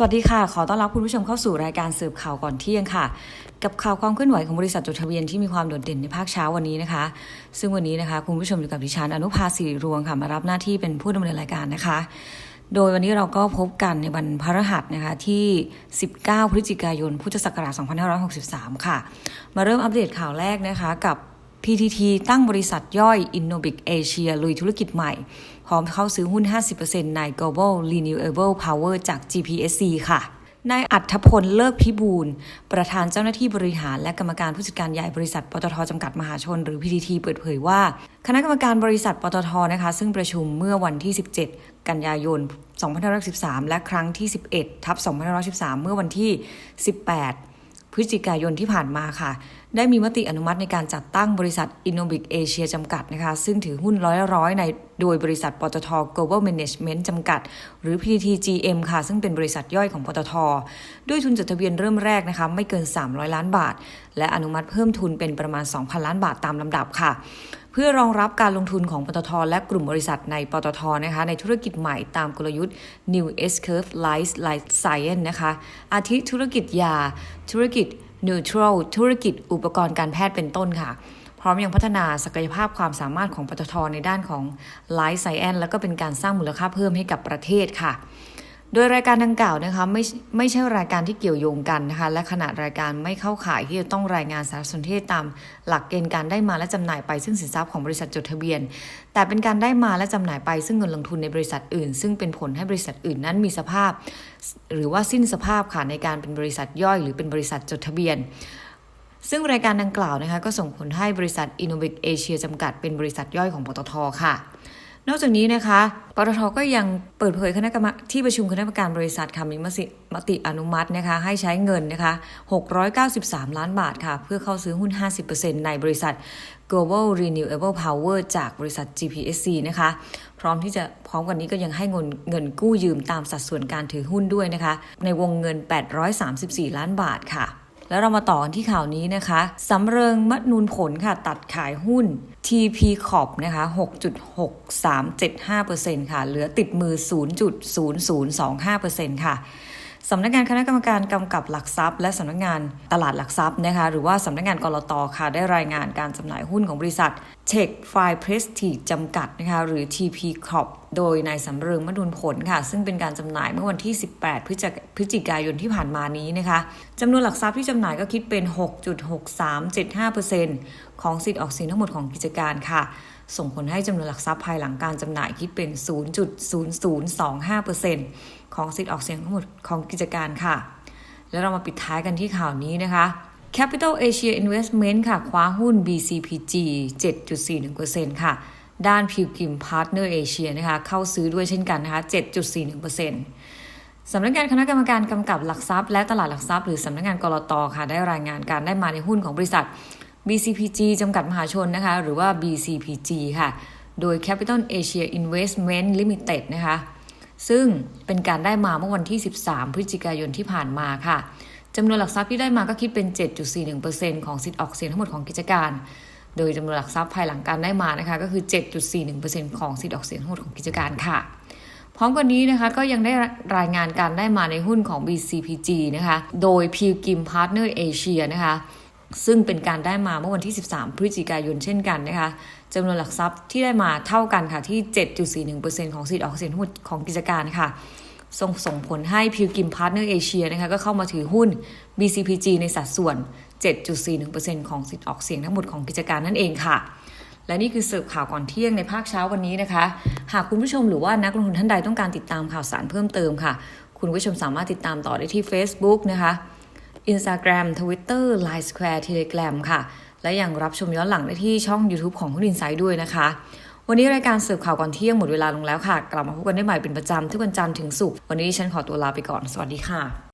สวัสดีค่ะ ขอต้อนรับคุณผู้ชมเข้าสู่รายการสืบข่าวก่อนเที่ยงค่ะ กับข่าวความเคลื่อนไหวของบริษัทจดทะเบียนที่มีความโดดเด่นในภาคเช้าวันนี้นะคะ ซึ่งวันนี้นะคะคุณผู้ชมอยู่กับดิฉันอนุภาสิริรวงค่ะมารับหน้าที่เป็นผู้ดำเนินรายการนะคะ โดยวันนี้เราก็พบกันในวันพฤหัสนะคะที่ 19 พฤศจิกายน พุทธศักราช 2563 ค่ะ มาเริ่มอัปเดตข่าวแรกนะคะกับ PTT ตั้งบริษัทย่อย Innobic Asia ลุยธุรกิจใหม่ พร้อมเข้าซื้อหุ้น 50%ใน Global Renewable Power จาก GPSC ค่ะ นายอัธพลเลิกพิบูล ประธานเจ้าหน้าที่บริหารและกรรมการผู้จัดการใหญ่บริษัทปตทจำกัดมหาชน หรือ PTT เปิดเผยว่า คณะกรรมการบริษัทปตทนะคะ ซึ่งประชุมเมื่อวันที่ 17 กันยายน2513 และครั้งที่ 11 ทับ2513 เมื่อวันที่ 18 พฤศจิกายนที่ผ่านมาค่ะ ได้มีมติอนุมัติในการจัดตั้งบริษัท Innobic Asia จำกัดนะคะ ซึ่งถือหุ้นร้อยร้อยในโดยบริษัทปตท Global Management จำกัด หรือ PTTGM ค่ะ ซึ่งเป็นบริษัทย่อยของปตท ด้วยทุนจดทะเบียนเริ่มแรกนะคะ ไม่เกิน 300 ล้านบาท และอนุมัติเพิ่มทุนเป็นประมาณ 2,000 ล้านบาทตามลำดับค่ะ พื่อรองรับการลงทุนของปตทและกลุ่มบริษัทในปตทนะคะในธุรกิจใหม่ตามกลยุทธ์ New S Curve Life Life Science นะคะอาทิธุรกิจยา ธุรกิจ Neutral ธุรกิจอุปกรณ์การแพทย์เป็นต้นค่ะพร้อมยังพัฒนาศักยภาพความสามารถของปตทในด้านของ Life Science แล้วก็เป็นการสร้างมูลค่าเพิ่มให้กับประเทศค่ะ โดยรายการดังกล่าวนะคะไม่ไม่ใช่รายการที่เกี่ยวโยงกันนะคะและขนาดรายการไม่เข้าข่ายที่จะต้องรายงานสารสนเทศตาม หลักเกณฑ์การได้มาและจำหน่ายไปซึ่งสินทรัพย์ของบริษัทจดทะเบียน แต่เป็นการได้มาและจำหน่ายไปซึ่งเงินลงทุนในบริษัทอื่น ซึ่งเป็นผลให้บริษัทอื่นนั้นมีสภาพ หรือว่าสิ้นสภาพค่ะในการเป็นบริษัทย่อย หรือเป็นบริษัทจดทะเบียนซึ่งรายการดังกล่าวนะคะก็ส่งผลให้บริษัท Innovic Asia จำกัดเป็นบริษัทย่อยของปตทค่ะ นอกจากนี้นะคะปตทก็ยังเปิดเผยคณะกรรมที่ประชุมคณะกรรมการบริษัทค่ะมีมติมติอนุมัตินะคะให้ใช้เงินนะคะ 693 ล้านบาทค่ะ เพื่อเข้าซื้อหุ้น 50%ในบริษัท Global Renewable Power จากบริษัท GPSC นะคะ พร้อมที่จะพร้อมกันนี้ก็ยังให้เงินเงินกู้ยืมตามสัดส่วนการถือหุ้นด้วยนะคะ ในวงเงิน 834 ล้านบาทค่ะ แล้วเรามาต่อกันที่ข่าวนี้นะคะสำเริงมะนูนผลค่ะตัดขายหุ้น TP Corp นะคะ6.6375%ค่ะ เหลือติดมือ 0.0025%ค่ะ สำนักงานคณะกรรมการกำกับหลักทรัพย์ และสำนักงานตลาดหลักทรัพย์นะคะหรือว่าสำนักงานกรตค่ะได้รายงานการจำหน่ายหุ้นของบริษัท Tech f i Prestige จำกัดนะคะหรือ TP Corp โดยนายสำเริงมะนุนผลค่ะ ซึ่งเป็นการจำหน่ายเมื่อวันที่ 18พฤศจิพฤศจิกายนที่ผ่านมานี้นะคะจำนวนหลักทรัพย์ที่จำหน่ายก็คิดเป็น 6.6375%ของสิทธิ์ออกสินทั้งหมดของกิจการค่ะ ส่งผลให้จำนวนหลักทรัพย์ภายหลังการจำหน่ายคิดเป็น 0.0025%ของสิทธิ์ออกเสียงทั้งหมดของกิจการค่ะ แล้วเรามาปิดท้ายกันที่ข่าวนี้นะคะ Capital Asia Investment ค่ะ คว้าหุ้น BCPG 7.41%ค่ะ ด้านพิวกิมพาร์ทเนอร์เอเชียนะคะ เข้าซื้อด้วยเช่นกันนะคะ 7.41%สำนักงานคณะกรรมการกำกับหลักทรัพย์และตลาดหลักทรัพย์หรือสำนักงานกรตค่ะ ได้รายงานการได้มาในหุ้นของบริษัท BCPG จำกัดมหาชนนะคะ หรือว่า BCPG ค่ะ โดย Capital Asia Investment Limited นะคะ ซึ่งเป็นการได้มาเมื่อวันที่ 13 พฤศจิกายนที่ผ่านมาค่ะจำนวนหลักทรัพย์ที่ได้มาก็คิดเป็น 7.41%ของสิทธิ์ออกเสียงทั้งหมดของกิจการ โดยจำนวนหลักทรัพย์ภายหลังการได้มานะคะ ก็คือ 7.41%ของสิทธิ์ออกเสียงทั้งหมดของกิจการค่ะ พร้อมกันนี้นะคะก็ยังได้รายงานการได้มาในหุ้นของ BCPG นะคะ โดย p i l g r i m Partner Asia นะคะ ซึ่งเป็นการได้มาเมื่อวันที่ 13 พฤศจิกายนเช่นกันนะคะจำนวนหลักทรัพย์ที่ได้มาเท่ากันค่ะที่ 7.41%ของสิทธิ์ออกเสียงทั้งหมดของกิจการค่ะส่งส่งผลให้พิวกิมพาร์ทเนอร์เอเชียนะคะก็เข้ามาถือหุ้น BCPG ในสัดส่วน 7.41%ของสิทธิ์ออกเสียงทั้งหมดของกิจการนั่นเองค่ะ และนี่คือเสิร์ฟข่าวก่อนเที่ยงในภาคเช้าวันนี้นะคะ หากคุณผู้ชมหรือว่านักลงทุนท่านใดต้องการติดตามข่าวสารเพิ่มเติมค่ะ คุณผู้ชมสามารถติดตามต่อได้ที่ Facebook นะคะ Instagram Twitter Line Square Telegram ค่ะ และยังรับชมย้อนหลังได้ที่ช่อง YouTube ของหุ้นอินไซด์ด้วยนะคะ วันนี้รายการสืบข่าวก่อนเที่ยงหมดเวลาลงแล้วค่ะ กลับมาพบกันได้ใหม่เป็นประจำทุกวันจันทร์ถึงศุกร์วันนี้ฉันขอตัวลาไปก่อน สวัสดีค่ะ